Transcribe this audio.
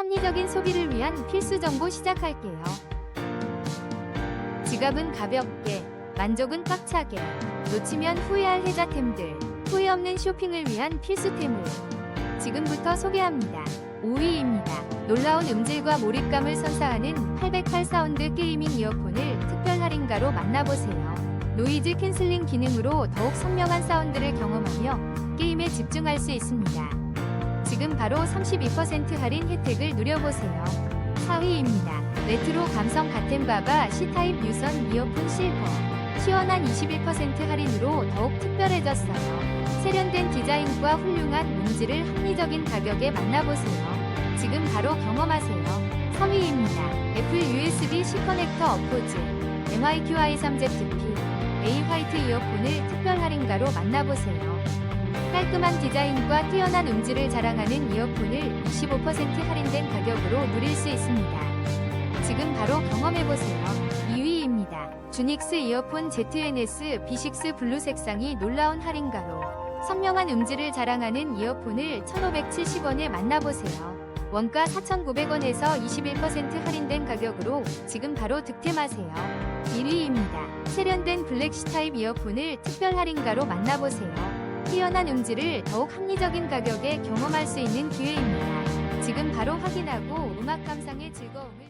합리적인 소비를 위한 필수 정보 시작할게요. 지갑은 가볍게, 만족은 꽉차게, 놓치면 후회할 혜자템들, 후회 없는 쇼핑을 위한 필수템을 지금부터 소개합니다. 5위입니다. 놀라운 음질과 몰입감을 선사하는 808 사운드 게이밍 이어폰을 특별 할인가로 만나보세요. 노이즈 캔슬링 기능으로 더욱 선명한 사운드를 경험하며 게임에 집중할 수 있습니다. 지금 바로 32% 할인 혜택을 누려보세요. 4위입니다. 레트로 감성 가템바바 C타입 유선 이어폰 실버. 시원한 21% 할인으로 더욱 특별해졌어요. 세련된 디자인과 훌륭한 음질을 합리적인 가격에 만나보세요. 지금 바로 경험하세요. 3위입니다. 애플 USB-C 커넥터 어포즈 MIQi3ZP A 화이트 이어폰을 특별 할인가로 만나보세요. 깔끔한 디자인과 뛰어난 음질을 자랑하는 이어폰을 25% 할인된 가격으로 누릴 수 있습니다. 지금 바로 경험해보세요. 2위입니다. 주닉스 이어폰 ZNS B6 블루 색상이 놀라운 할인가로 선명한 음질을 자랑하는 이어폰을 1,570원에 만나보세요. 원가 4,900원에서 21% 할인된 가격으로 지금 바로 득템하세요. 1위입니다. 세련된 블랙 C타입 이어폰을 특별 할인가로 만나보세요. 뛰어난 음질을 더욱 합리적인 가격에 경험할 수 있는 기회입니다. 지금 바로 확인하고 음악 감상의 즐거움을